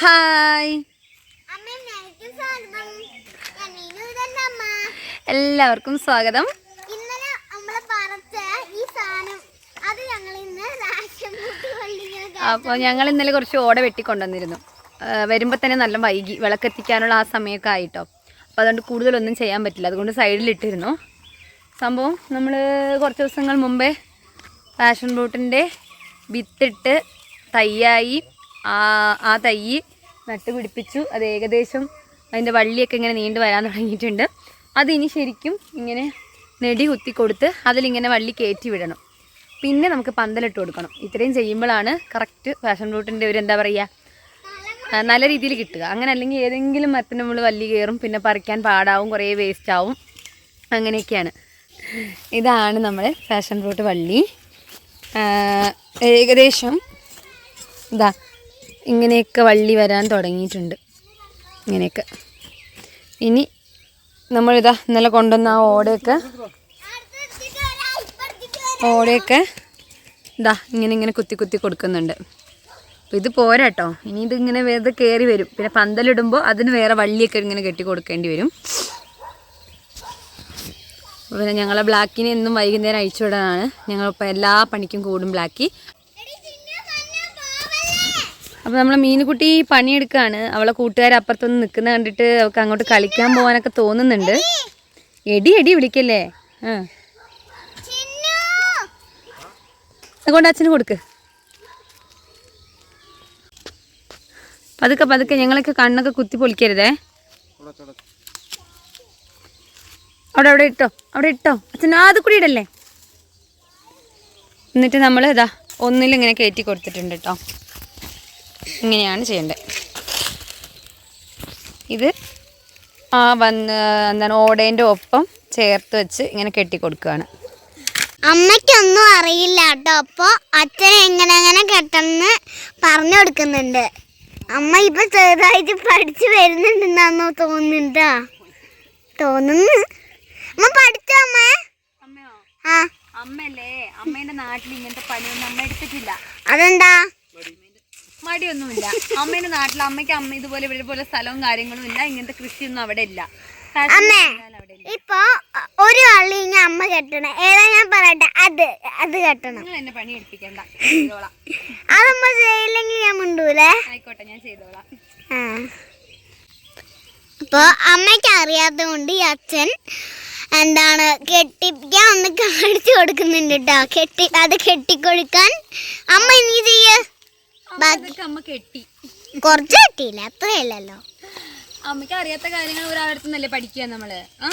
Hi. എല്ലാവർക്കും സ്വാഗതം. ഇന്നലെ നമ്മൾ പറച്ച ഈ സാധനം അത് ഞങ്ങൾ ഇന്ന് അപ്പോൾ ഞങ്ങൾ ഇന്നലെ കുറച്ച് ഓട വെട്ടിക്കൊണ്ടുവന്നിരുന്നു. വരുമ്പോൾ തന്നെ നല്ല വൈകി വിളക്കെത്തിക്കാനുള്ള ആ സമയമൊക്കെ ആയിട്ടോ. അപ്പോൾ അതുകൊണ്ട് കൂടുതലൊന്നും ചെയ്യാൻ പറ്റില്ല. അതുകൊണ്ട് സൈഡിലിട്ടിരുന്നു. സംഭവം നമ്മൾ കുറച്ച് ദിവസങ്ങൾ മുമ്പേ പാഷൻ ബോട്ടിന്റെ വിത്തിട്ട് തയ്യായി ആ ആ തൈ നട്ട് പിടിപ്പിച്ചു. അത് ഏകദേശം അതിന്റെ വള്ളിയൊക്കെ ഇങ്ങനെ നീണ്ടു വരാൻ തുടങ്ങിയിട്ടുണ്ട്. അതിനി ശരിക്കും ഇങ്ങനെ നെടി കുത്തി കൊടുത്ത് അതിലിങ്ങനെ വള്ളി കയറ്റി വിടണം. പിന്നെ നമുക്ക് പന്തലിട്ട് കൊടുക്കണം. ഇത്രയും ചെയ്യുമ്പോഴാണ് കറക്റ്റ് ഫാഷൻ ഫ്രൂട്ടിന്റെ ഒരു എന്താ പറയുക നല്ല രീതിയിൽ കിട്ടുക. അങ്ങനെ അല്ലെങ്കിൽ ഏതെങ്കിലും മരത്തിന് നമ്മൾ വല്ലി കയറും പിന്നെ പറിക്കാൻ പാടാവും കുറേ വേസ്റ്റ് ആവും. അങ്ങനെയൊക്കെയാണ്. ഇതാണ് നമ്മൾ ഫാഷൻ ഫ്രൂട്ട് വള്ളി. ഏകദേശം ഇതാ ഇങ്ങനെയൊക്കെ വള്ളി വരാൻ തുടങ്ങിയിട്ടുണ്ട്. ഇങ്ങനെയൊക്കെ. ഇനി നമ്മളിതാ ഇന്നലെ കൊണ്ടുവന്ന ആ ഓടയൊക്കെ ഓടയൊക്കെ ഇതാ ഇങ്ങനെ ഇങ്ങനെ കുത്തി കുത്തി കൊടുക്കുന്നുണ്ട്. അപ്പോൾ ഇത് പോരാട്ടോ ഇനി ഇതിങ്ങനെ വേറെ കയറി വരും. പിന്നെ പന്തലിടുമ്പോൾ അതിന് വേറെ വള്ളിയൊക്കെ ഇങ്ങനെ കെട്ടി കൊടുക്കേണ്ടി വരും. പിന്നെ ഞങ്ങളെ ബ്ലാക്കിനെ എന്നും വൈകുന്നേരം അയച്ചു വിടാനാണ് ഞങ്ങളിപ്പോൾ എല്ലാ പണിക്കും കൂടും ബ്ലാക്കി. അപ്പോൾ നമ്മൾ മീനുകുട്ടി പണിയെടുക്കുകയാണ് അവളെ കൂട്ടുകാർ അപ്പുറത്തൊന്ന് നിൽക്കുന്ന കണ്ടിട്ട് അവൾക്ക് അങ്ങോട്ട് കളിക്കാൻ പോകാനൊക്കെ തോന്നുന്നുണ്ട്. എടി എടി വിളിക്കല്ലേ? അതുകൊണ്ട് അച്ഛന് കൊടുക്ക്. പതുക്കെ പതുക്കെ ഞങ്ങളൊക്കെ കണ്ണൊക്കെ കുത്തി പൊളിക്കരുതേ. അവിടെ അവിടെ ഇട്ടോ അവിടെ ഇട്ടോ. അച്ഛൻ അത് കൂടി ഇടല്ലേ? എന്നിട്ട് നമ്മൾ ഇതാ ഒന്നിലിങ്ങനെ കയറ്റി കൊടുത്തിട്ടുണ്ട് കേട്ടോ ഇങ്ങനെയാണ് ചെയ്യേണ്ടത്. ഇത് ആ വന്ന് എന്താണ് ഓടേന്റെ ഒപ്പം ചേർത്ത് വെച്ച് ഇങ്ങനെ കെട്ടി കൊടുക്കുകയാണ് അമ്മയ്ക്കൊന്നും അറിയില്ല കേട്ടോ. അപ്പോൾ അച്ഛൻ എങ്ങനെ അങ്ങനെ കെട്ടെന്ന് പറഞ്ഞു കൊടുക്കുന്നുണ്ട്. അമ്മ ഇപ്പൊ ചെറുതായിട്ട് പഠിച്ചു വരുന്നുണ്ടെന്നാന്നോ തോന്നുന്നുണ്ടോ? തോന്നുന്നു. അമ്മ പഠിച്ചോ അമ്മ? അമ്മയോ? ആ. അമ്മയല്ലേ? അമ്മേന്റെ നാട്ടിൽ ഇങ്ങനത്തെ പണിയൊന്നും അമ്മ എടുത്തിട്ടില്ല. അതെന്താ? മടിയൊന്നുമില്ല. അമ്മേന്റെ നാട്ടിൽ അമ്മയ്ക്ക് അമ്മ ഇതുപോലെ ഇവിടെ പോലെ സ്ഥലവും കാര്യങ്ങളും ഇല്ല. ഇങ്ങനത്തെ കൃഷിയൊന്നും അവിടെ ഇല്ല. അമ്മേ ഇപ്പൊ ഒരു വള്ളി ഇനി അമ്മ കെട്ടണം. ഏതാ ഞാൻ പറയട്ടെ? അത് അത് കെട്ടണം. നിങ്ങൾ എന്നെ പണി എടുപ്പിക്കണ്ട. അതമ്മ ചെയ്യില്ലെങ്കിൽ ഞാൻ മിണ്ടൂലേ? ആയിക്കോട്ടെ ഞാൻ ചെയ്തോളാം. ആ. അപ്പൊ അമ്മയ്ക്ക് അറിയാത്ത കൊണ്ട് ഈ അച്ഛൻ എന്താണ് കെട്ടിപ്പിക്കാൻ ഒന്ന് കാണിച്ചു കൊടുക്കുന്നുണ്ട് കേട്ടോ കെട്ടി അത് കെട്ടിക്കൊടുക്കാൻ. അമ്മ ഇനി ചെയ്യ? അമ്മ കെട്ടി. കുറച്ച് കെട്ടിയില്ല അത്രയല്ലല്ലോ. അമ്മയ്ക്ക് അറിയാത്ത കാര്യങ്ങൾ ഒരാളടുത്തുനിന്നല്ലേ പഠിക്കുക നമ്മൾ. ആ?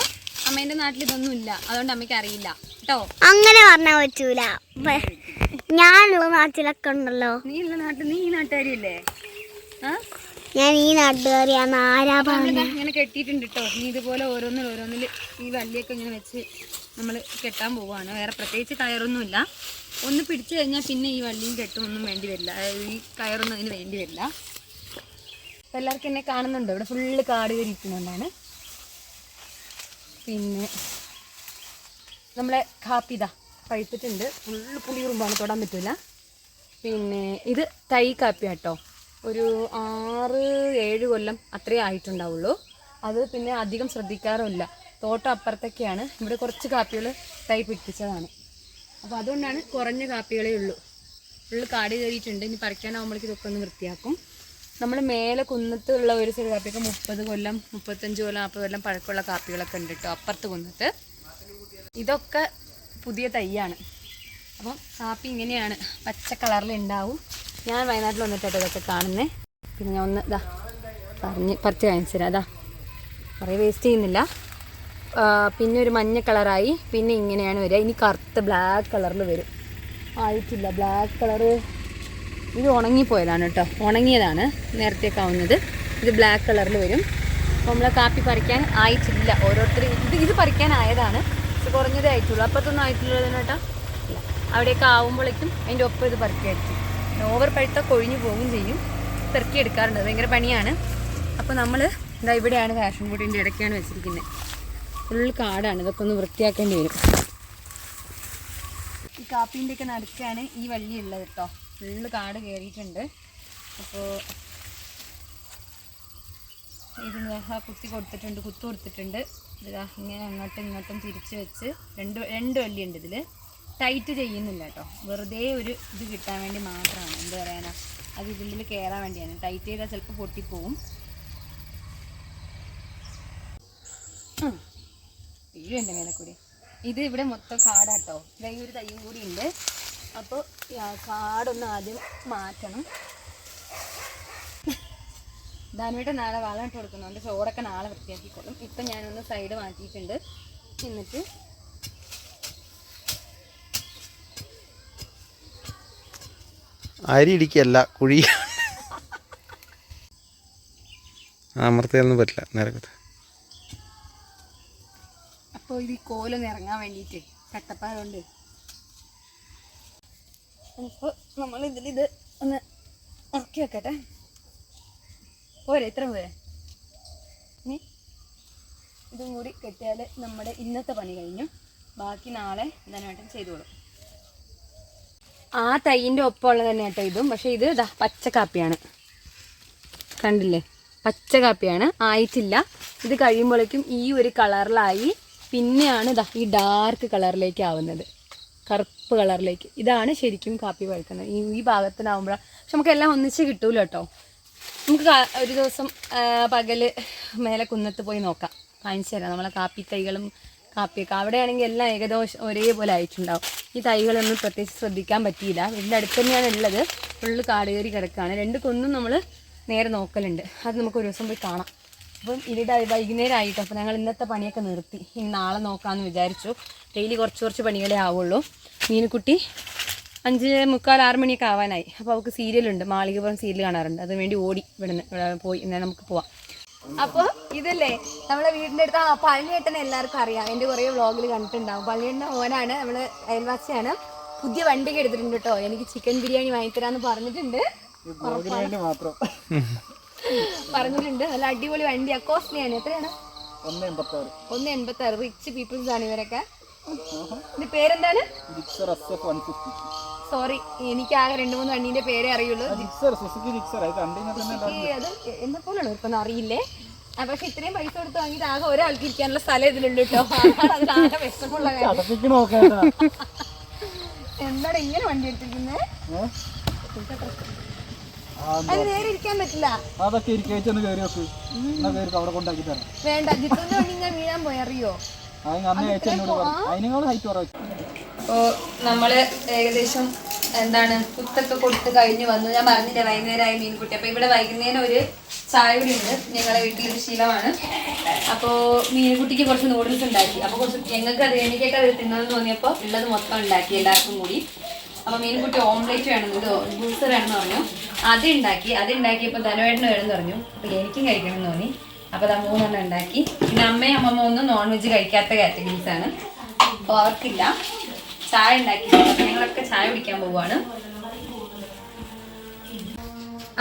അമ്മേന്റെ നാട്ടിൽ ഇതൊന്നും ഇല്ല അതുകൊണ്ട് അമ്മയ്ക്ക് അറിയില്ല. കേട്ടോ? അങ്ങനെ പറഞ്ഞാൽ പറ്റൂല. ഞാനുള്ള നാട്ടിലൊക്കെ ഉണ്ടല്ലോ. നീ ഉള്ള നാട്ടിൽ നീ ഈ നാട്ടുകാരിയല്ലേ? ഞാൻ ഈ നാട്ടുകാരിയാണ് ആരാ പറഞ്ഞ? ഇങ്ങനെ കെട്ടിയിട്ടുണ്ട് കേട്ടോ. നീ ഇതുപോലെ ഓരോന്നിൽ ഓരോന്നിൽ ഈ വള്ളിയൊക്കെ ഇങ്ങനെ വെച്ച് നമ്മൾ കെട്ടാൻ പോവുകയാണ്. വേറെ പ്രത്യേകിച്ച് കയറൊന്നുമില്ല ഒന്ന് പിടിച്ചു കഴിഞ്ഞാൽ പിന്നെ ഈ വള്ളിയും കെട്ടും ഒന്നും വേണ്ടി വരില്ല. ഈ കയറൊന്നും അതിന് വേണ്ടി വരില്ല. എല്ലാവർക്കും എന്നെ കാണുന്നുണ്ട്. ഇവിടെ ഫുള്ള് കാട് കയറിയിരിക്കുന്നുണ്ടാണ് പിന്നെ നമ്മളെ കാപ്പി ഇതാ പഴുത്തിട്ടുണ്ട് ഫുള്ള് പുളിയുറുമ്പാണ് തൊടാൻ പറ്റില്ല പിന്നെ ഇത് തൈ കാപ്പിയാട്ടോ ഒരു ആറ് ഏഴ് കൊല്ലം അത്രേ ആയിട്ടുണ്ടാവുള്ളൂ. അത് പിന്നെ അധികം ശ്രദ്ധിക്കാറുമില്ല. തോട്ടം അപ്പുറത്തൊക്കെയാണ്. ഇവിടെ കുറച്ച് കാപ്പികൾ തൈ പിടിപ്പിച്ചതാണ്. അപ്പോൾ അതുകൊണ്ടാണ് കുറഞ്ഞ കാപ്പികളേ ഉള്ളൂ. ഫുള്ള് കാട് കയറിയിട്ടുണ്ട്. ഇനി പറിക്കാനാകുമ്പോഴേക്കും ഇതൊക്കെ ഒന്ന് വൃത്തിയാക്കും. നമ്മൾ മേലെ കുന്നത്ത് ഉള്ള ഒരു ചെറിയ കാപ്പിയൊക്കെ മുപ്പത് കൊല്ലം മുപ്പത്തഞ്ച് കൊല്ലം നാൽപ്പത് കൊല്ലം പഴക്കമുള്ള കാപ്പികളൊക്കെ ഉണ്ട് കേട്ടോ അപ്പുറത്ത് കുന്നത്ത് ഇതൊക്കെ പുതിയ തൈയാണ്. അപ്പം കാപ്പി ഇങ്ങനെയാണ്. പച്ച കളറിൽ ഉണ്ടാവും. ഞാൻ വയനാട്ടിൽ വന്നിട്ടോ ഇതൊക്കെ കാണുന്നേ. പിന്നെ ഞാൻ ഒന്ന് ഇതാ പറഞ്ഞ് പറിച്ച് കാണിച്ചു തരാം. അതാ കുറേ വേസ്റ്റ് ചെയ്യുന്നില്ല. പിന്നെ ഒരു മഞ്ഞ കളറായി. പിന്നെ ഇങ്ങനെയാണ് വരിക. ഇനി കറുത്ത ബ്ലാക്ക് കളറിൽ വരും. ആയിട്ടില്ല ബ്ലാക്ക് കളറ് ഇത് ഉണങ്ങിപ്പോയതാണ് കേട്ടോ. ഉണങ്ങിയതാണ് നേരത്തേക്ക് ആവുന്നത് ഇത് ബ്ലാക്ക് കളറിൽ വരും. അപ്പോൾ നമ്മളെ കാപ്പി പറിക്കാൻ ആയിട്ടില്ല. ഓരോരുത്തർ ഇത് ഇത് പറിക്കാനായതാണ് പക്ഷെ കുറഞ്ഞതേ ആയിട്ടുള്ളൂ. അപ്പത്തൊന്നും ആയിട്ടുള്ളതിന് കേട്ടോ. ഇല്ല. അവിടെയൊക്കെ ആവുമ്പോഴേക്കും അതിന്റെ ഒപ്പം ഇത് പറിക്കായിരിക്കും. ഓവർ പഴുത്ത കൊഴിഞ്ഞു പോവുകയും ചെയ്യും. പെറുക്കി എടുക്കാറുണ്ട്. അത് ഭയങ്കര പണിയാണ്. അപ്പോൾ നമ്മൾ ഇതാ ഇവിടെയാണ് ഫാഷൻ ബോട്ടിന്റെ ഇടയ്ക്കാണ് വെച്ചിരിക്കുന്നത്. ഫുൾ കാടാണ്. ഇതൊക്കെ ഒന്ന് വൃത്തിയാക്കേണ്ടി വരും. ഈ കാപ്പീന്റെ ഒക്കെ നടുക്കാണ് ഈ വള്ളി ഉള്ളത് കേട്ടോ. ഫുള്ള് കാട് കയറിയിട്ടുണ്ട് അപ്പോൾ ഇത് കുത്തി കൊടുത്തിട്ടുണ്ട് കുത്തു കൊടുത്തിട്ടുണ്ട്. ഇതാ ഇങ്ങനെ അങ്ങോട്ടും ഇങ്ങോട്ടും തിരിച്ച് വെച്ച് രണ്ട് രണ്ട് വള്ളിയുണ്ട് ഇതിൽ ടൈറ്റ് ചെയ്യുന്നില്ല കേട്ടോ. വെറുതെ ഒരു ഇത് കിട്ടാൻ വേണ്ടി മാത്രമാണ്. എന്ത് പറയാനാ? അത് ഇതിൽ കയറാൻ വേണ്ടിയാണ്. ടൈറ്റ് ചെയ്താൽ ചിലപ്പോൾ പൊട്ടിപ്പോവും. ഉം. വീഴും എന്റെ മേലെ കൂടി. ഇത് ഇവിടെ മൊത്തം കാടാട്ടോ. ഇതാ ഒരു തയ്യും കൂടി ഉണ്ട്. അപ്പോൾ കാടൊന്ന് ആദ്യം മാറ്റണം. ധാനുവേട്ട നാളെ വളം ഇട്ട് കൊടുക്കുന്നുണ്ട്. ചോറൊക്കെ നാളെ വൃത്തിയാക്കിക്കൊള്ളും ഇപ്പം ഞാനൊന്ന് സൈഡ് മാറ്റിയിട്ടുണ്ട്. എന്നിട്ട് അരി ഇടിക്കല്ല കുഴി. അമർത്തിയൊന്നും പറ്റില്ല. നേരത്തെ അപ്പോൾ ഇത് കോലൊന്ന് ഇറങ്ങാൻ വേണ്ടിയിട്ട് കട്ടപ്പാടുണ്ട് അപ്പോൾ നമ്മൾ ഇതിൽ ഇത് ഒന്ന് ഇറക്കി വെക്കട്ടെ. പോരെ ഇത്ര പോരെ. ഇനി ഇതും കൂടി കെട്ടിയാൽ നമ്മുടെ ഇന്നത്തെ പണി കഴിഞ്ഞു. ബാക്കി നാളെ ധനമായിട്ടും ചെയ്തോളും. ആ തൈന്റെ ഒപ്പമുള്ള തന്നെ കേട്ടോ ഇതും. പക്ഷേ ഇത് ഇതാ പച്ച കാപ്പിയാണ്. കണ്ടില്ലേ? പച്ച കാപ്പിയാണ്. ആയിട്ടില്ല. ഇത് കഴിയുമ്പോഴേക്കും ഈ ഒരു കളറിലായി പിന്നെയാണ് ഇതാ ഈ ഡാർക്ക് കളറിലേക്ക് ആവുന്നത്. കറുപ്പ് കളറിലേക്ക് ഇതാണ് ശരിക്കും കാപ്പി പഴുക്കുന്നത് ഈ ഈ ഭാഗത്തിനാവുമ്പോഴാണ് പക്ഷെ നമുക്ക് എല്ലാം ഒന്നിച്ച് കിട്ടൂല കേട്ടോ. നമുക്ക് ഒരു ദിവസം പകൽ മേലെ കുന്നത്ത് പോയി നോക്കാം. കാണിച്ചു തരാം. നമ്മളെ കാപ്പി തൈകളും കാപ്പിയൊക്കെ. അവിടെയാണെങ്കിൽ എല്ലാം ഏകദേശം ഒരേപോലെ ആയിട്ടുണ്ടാവും. ഈ തൈകളൊന്നും പ്രത്യേകിച്ച് ശ്രദ്ധിക്കാൻ പറ്റിയില്ല. വീടിന്റെ അടുത്ത് തന്നെയാണ് ഉള്ളത്. ഫുള്ള് കാട് കിടക്കുകയാണ്. രണ്ട് കൊന്നും നമ്മൾ നേരെ നോക്കലുണ്ട്. അത് നമുക്ക് ഒരു ദിവസം പോയി കാണാം. അപ്പം ഇരുടെ വൈകുന്നേരം ആയിട്ട് അപ്പോൾ ഞങ്ങൾ ഇന്നത്തെ പണിയൊക്കെ നിർത്തി. ഇനി നാളെ നോക്കാമെന്ന് വിചാരിച്ചു. ഡെയിലി കുറച്ച് കുറച്ച് പണികളേ ആവുള്ളൂ. മീനുക്കുട്ടി അഞ്ച് മുക്കാൽ ആറ് മണിയൊക്കെ ആവാനായി. അപ്പോൾ അവൾക്ക് സീരിയലുണ്ട് മാളികപുരം സീരിയൽ കാണാറുണ്ട്. അതിന് വേണ്ടി ഓടി ഇവിടുന്ന് ഇവിടെ പോയി. എന്നാൽ നമുക്ക് പോവാം. അപ്പോൾ ഇതല്ലേ? നമ്മളെ വീടിന്റെ അടുത്ത് ആ പഴനിയേട്ടനെ എല്ലാവർക്കും അറിയാം. എന്റെ കുറേ വ്ളോഗിൽ കണ്ടിട്ടുണ്ടാവും. പഴനിയേട്ടന്റെ ഓനാണ് നമ്മൾ അയൽവാസിയാണ്. പുതിയ വണ്ടി എടുത്തിട്ടുണ്ട് കേട്ടോ. എനിക്ക് ചിക്കൻ ബിരിയാണി വാങ്ങിത്തരാന്ന് പറഞ്ഞിട്ടുണ്ട്. മാത്രം. പറഞ്ഞിട്ടുണ്ട്. നല്ല അടിപൊളി വണ്ടിയാ. കോസ്റ്റ്ലിയാണ് എത്രയാണ്? ഒന്ന് എൺപത്തി ആറ് റിച്ച് പീപ്പിൾസ് ആണ് ഇവരൊക്കെ. ഇതിന്റെ പേരെന്താണ്? Gixxer S F one fifty sorry എനിക്ക് ആകെ രണ്ട് മൂന്ന് വണ്ടീന്റെ പേരെ അറിയുള്ളൂ. ജിക്സർ സുസുക്കി ജിക്സർ അത് എന്നെ പോലെയാണ് അറിയില്ലേ? പക്ഷെ ഇത്രയും പൈസ കൊടുത്ത് വാങ്ങിയിട്ട് ആകെ ഒരാൾക്ക് ഇരിക്കാനുള്ള സ്ഥലം ഇതിലുണ്ട് കേട്ടോ. ആകെ കാര്യം. എന്താണ് ഇങ്ങനെ വണ്ടി എടുത്തിരിക്കുന്നത് അത് നേരെ ഇരിക്കാൻ പറ്റില്ല അതൊക്കെ ഇരിക്കേച്ചൊന്ന് കയറി വെക്ക് എന്നാ കയറി അവിടെ കൊണ്ടാക്കി തരാം. വേണ്ട ജിത്തുന്റെ വണ്ടി ഞാൻ വീഴാൻ പോയി അറിയോ? അതിന് അന്ന് അയച്ചു പറഞ്ഞു. അതിനേക്കാൾ ഹൈറ്റ് കുറവ് അപ്പോൾ നമ്മൾ ഏകദേശം എന്താണ് കുത്തൊക്കെ കൊടുത്ത് കഴിഞ്ഞ് വന്നു. ഞാൻ പറഞ്ഞില്ല വൈകുന്നേരമായി മീൻകുട്ടി. അപ്പൊ ഇവിടെ വൈകുന്നേരം ഒരു ചായ കൂടി ഉണ്ട് ഞങ്ങളെ വീട്ടിലൊരു ശീലമാണ്. അപ്പോൾ മീൻകുട്ടിക്ക് കുറച്ച് നൂഡിൽസ് ഉണ്ടാക്കി. അപ്പോൾ കുറച്ച് ഞങ്ങൾക്ക് അത് എനിക്കൊക്കെ അത് തിന്നതെന്ന് തോന്നിയപ്പോൾ ഉള്ളത് മൊത്തം ഉണ്ടാക്കി എല്ലാവർക്കും കൂടി. അപ്പോൾ മീൻകുട്ടി ഓംലേറ്റ് വേണമെന്ന് ജ്യൂസ് വേണമെന്ന് പറഞ്ഞു. അത് ഉണ്ടാക്കി അത് ഉണ്ടാക്കിയപ്പോൾ ധനവേട്ടന് വേണമെന്ന് പറഞ്ഞു. അപ്പോൾ എനിക്കും കഴിക്കണം എന്ന് തോന്നി. അപ്പോൾ അത് മൂന്നെണ്ണം ഉണ്ടാക്കി. പിന്നെ അമ്മയും അമ്മമ്മ ഒന്നും നോൺ വെജ് കഴിക്കാത്ത കാറ്റഗറീസ് ആണ്. അപ്പോൾ അവർക്കില്ല. ചായ ഉണ്ടാക്കി. ഞങ്ങളൊക്കെ ചായ കുടിക്കാൻ പോവാണ്.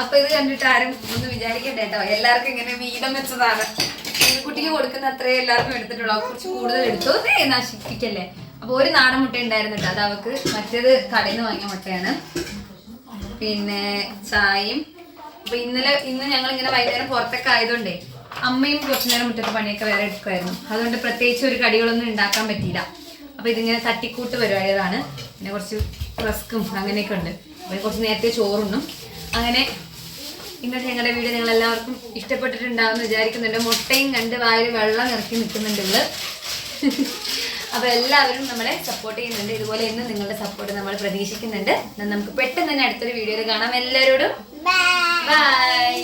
അപ്പൊ ഇത് കണ്ടിട്ട് ആരും ഒന്ന് വിചാരിക്കട്ടെ കേട്ടോ. എല്ലാവർക്കും ഇങ്ങനെ വീതം വെച്ചതാണ്. കുട്ടിക്ക് കൊടുക്കുന്ന അത്രേ എല്ലാവർക്കും എടുത്തിട്ടുള്ളൂ. കുറച്ച് കൂടുതൽ എടുത്തു. നശിപ്പിക്കല്ലേ അപ്പൊ ഒരു നാടൻ മുട്ട ഉണ്ടായിരുന്നു കേട്ടോ. അത് അവക്ക് മറ്റേത് കടയിൽ നിന്ന് വാങ്ങിയ മുട്ടയാണ്. പിന്നെ ചായയും. അപ്പൊ ഇന്നലെ ഇന്ന് ഞങ്ങൾ ഇങ്ങനെ വൈകുന്നേരം പുറത്തൊക്കെ ആയതുകൊണ്ടേ അമ്മയും കുറച്ചു നേരം മുറ്റത്ത് പണിയൊക്കെ വേറെ എടുക്കുമായിരുന്നു അതുകൊണ്ട് പ്രത്യേകിച്ച് ഒരു കടികളൊന്നും ഉണ്ടാക്കാൻ പറ്റിയില്ല. അപ്പൊ ഇതിങ്ങനെ തട്ടിക്കൂട്ട് വരുവായതാണ് പിന്നെ കുറച്ച് റസ്ക്കും അങ്ങനെയൊക്കെ ഉണ്ട്. അപ്പൊ കുറച്ച് നേരത്തെ ചോറുണ്ണും. അങ്ങനെ ഇന്നത്തെ ഞങ്ങളുടെ വീട് നിങ്ങൾ എല്ലാവർക്കും ഇഷ്ടപ്പെട്ടിട്ടുണ്ടാവും വിചാരിക്കുന്നുണ്ട്. മുട്ടയും കണ്ട് വായിൽ വെള്ളം ഇറക്കി നിൽക്കുന്നുണ്ട് ഇവൾ അപ്പൊ എല്ലാവരും നമ്മളെ സപ്പോർട്ട് ചെയ്യുന്നുണ്ട്. ഇതുപോലെ ഇന്ന് നിങ്ങളുടെ സപ്പോർട്ട് നമ്മൾ പ്രതീക്ഷിക്കുന്നുണ്ട്. നമുക്ക് പെട്ടെന്ന് തന്നെ അടുത്തൊരു വീഡിയോയിൽ കാണാം. എല്ലാവരോടും ബൈ